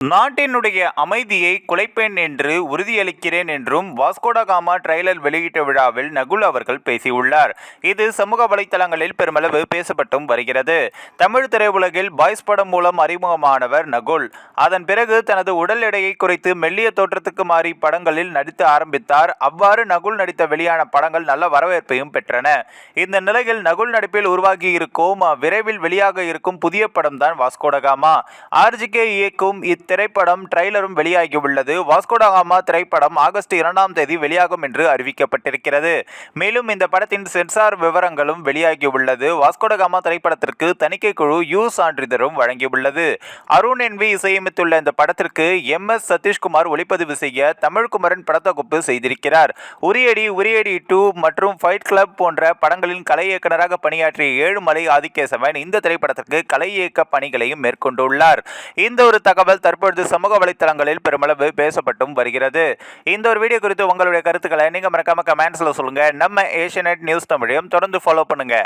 நாட்டினுடைய அமைதியை குலைப்பேன் என்று உறுதியளிக்கிறேன் என்றும் வாஸ்கோடகாமா ட்ரெய்லர் வெளியீட்டு விழாவில் நகுல் அவர்கள் பேசியுள்ளார். இது சமூக வலைத்தளங்களில் பெருமளவு பேசப்பட்டும் வருகிறது. தமிழ் திரையுலகில் பாய்ஸ் படம் மூலம் அறிமுகமானவர் நகுல். அதன் பிறகு தனது உடல் எடையை குறைத்து மெல்லிய தோற்றத்துக்கு மாறி படங்களில் நடித்து ஆரம்பித்தார். அவ்வாறு நகுல் நடித்த வெளியான படங்கள் நல்ல வரவேற்பையும் பெற்றன. இந்த நிலையில் நகுல் நடிப்பில் உருவாகி இருக்கும் விரைவில் வெளியாக இருக்கும் புதிய படம் தான் வாஸ்கோடகாமா ஆர்ஜிகே இயக்கும் இத் திரைப்படம் ட்ரெய்லரும் வெளியாகியுள்ளது வாஸ்கோடகாமா திரைப்படம் ஆகஸ்ட் இரண்டாம் தேதி வெளியாகும் என்று அறிவிக்கப்பட்டிருக்கிறது. மேலும் இந்த படத்தின் சென்சார் விவரங்களும் வெளியாகியுள்ளது வாஸ்கோடகாமா திரைப்படத்திற்கு தணிக்கை குழு யூ சான்றிதழும் வழங்கியுள்ளது. அருண் என்வி இசையமைத்துள்ள இந்த படத்திற்கு எம் எஸ் சதீஷ்குமார் ஒளிப்பதிவு செய்ய தமிழ்குமரன் படத்தொகுப்பு செய்திருக்கிறார். உரியடி உரியடி டூ மற்றும் ஃபைட் கிளப் போன்ற படங்களின் கலை இயக்குனராக பணியாற்றிய ஏழுமலை ஆதிகேசவன் இந்த திரைப்படத்திற்கு கலை இயக்க பணிகளையும் மேற்கொண்டுள்ளார். இந்த ஒரு தகவல் தற்பொழுது சமூக வலைத்தளங்களில் பெருமளவு பேசப்பட்டும் வருகிறது. இந்த ஒரு வீடியோ குறித்து உங்களுடைய கருத்துக்களை நீங்க மறக்காம கமெண்ட்ஸில் சொல்லுங்க. நம்ம ஏஷியநெட் நியூஸ் தமிழையும் தொடர்ந்து ஃபாலோ பண்ணுங்க.